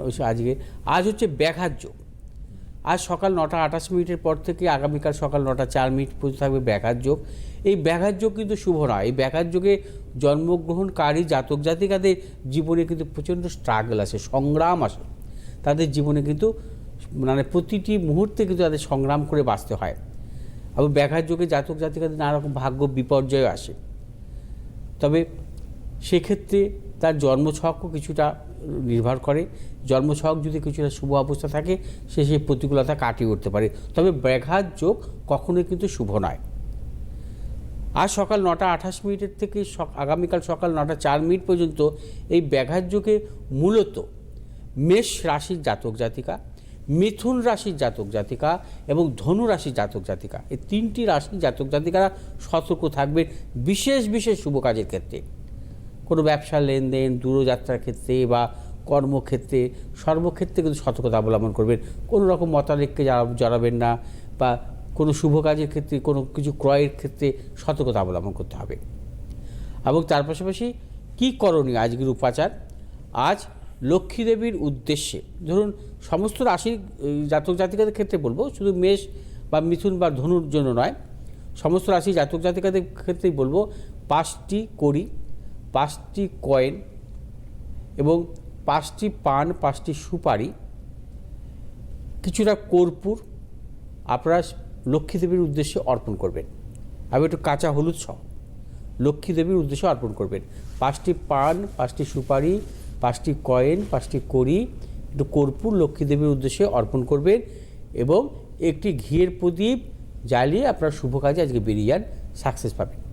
আজকে। আজ হচ্ছে ব্যাঘাত যোগ। আজ সকাল নটা আঠাশ মিনিটের পর থেকে আগামীকাল সকাল নটা চার মিনিট পর্যন্ত থাকবে ব্যাঘাত যোগ। এই ব্যাঘাত যোগ কিন্তু শুভ নয়। এই ব্যাঘাত যোগে জন্মগ্রহণকারী জাতক জাতিকাদের জীবনে কিন্তু প্রচণ্ড স্ট্রাগল আসে, সংগ্রাম আসে। তাদের জীবনে কিন্তু মানে প্রতিটি মুহূর্তে কিন্তু তাদের সংগ্রাম করে বাঁচতে হয়। এবং ব্যাঘাত যোগে জাতক জাতিকাদের নানা রকম ভাগ্য বিপর্যয় আসে। তবে সেক্ষেত্রে তার জন্মছকও কিছুটা নির্ভর করে। জন্মছক যদি কিছুটা শুভ অবস্থা থাকে, সে সেই প্রতিকূলতা কাটিয়ে উঠতে পারে। তবে ব্যাঘাত যোগ কখনোই কিন্তু শুভ নয়। আজ সকাল নটা আঠাশ মিনিটের থেকে আগামীকাল সকাল নটা চার মিনিট পর্যন্ত এই ব্যাঘাত যোগে মূলত মেষ রাশির জাতক জাতিকা, মিথুন রাশির জাতক জাতিকা এবং ধনু রাশির জাতক জাতিকা। এই তিনটি রাশির জাতক জাতিকারা সতর্ক থাকবেন বিশেষ বিশেষ শুভ কাজের ক্ষেত্রে। কোনো ব্যবসা লেনদেন দূরযাত্রার ক্ষেত্রে বা কর্মক্ষেত্রে সর্বক্ষেত্রে কিন্তু সতর্কতা অবলম্বন করবেন। কোনো রকম মতালেখকে জড়া- জড়াবেন না বা কোনো শুভ কাজের ক্ষেত্রে কোনো কিছু ক্রয়ের ক্ষেত্রে সতর্কতা অবলম্বন করতে হবে। এবং তার পাশাপাশি কী করণীয় আজকের উপাচার? আজ লক্ষ্মী দেবীর উদ্দেশ্যে ধরুন সমস্ত এই, জাতক জাতিকাদের ক্ষেত্রে বলব শুধু মেষ বা মিথুন বা ধনুর জন্য নয় সমস্ত রাশি জাতক জাতিকাদের ক্ষেত্রেই বলব পাঁচটি কড়ি পাঁচটি কয়েন এবং পাঁচটি পান, পাঁচটি সুপারি, কিছুটা কর্পূর আপনারা লক্ষ্মী দেবীর উদ্দেশ্যে অর্পণ করবেন। আমি একটু কাঁচা হলুদ সহ লক্ষ্মী দেবীর উদ্দেশ্যে অর্পণ করবেন। পাঁচটি পান, পাঁচটি সুপারি, পাঁচটি কয়েন, পাঁচটি কড়ি, একটু কর্পূর লক্ষ্মী দেবীর উদ্দেশ্যে অর্পণ করবেন এবং একটি ঘিয়ের প্রদীপ জ্বালিয়ে আপনার শুভ কাজে আজকে বেরিয়ে যান সাকসেস পাবেন।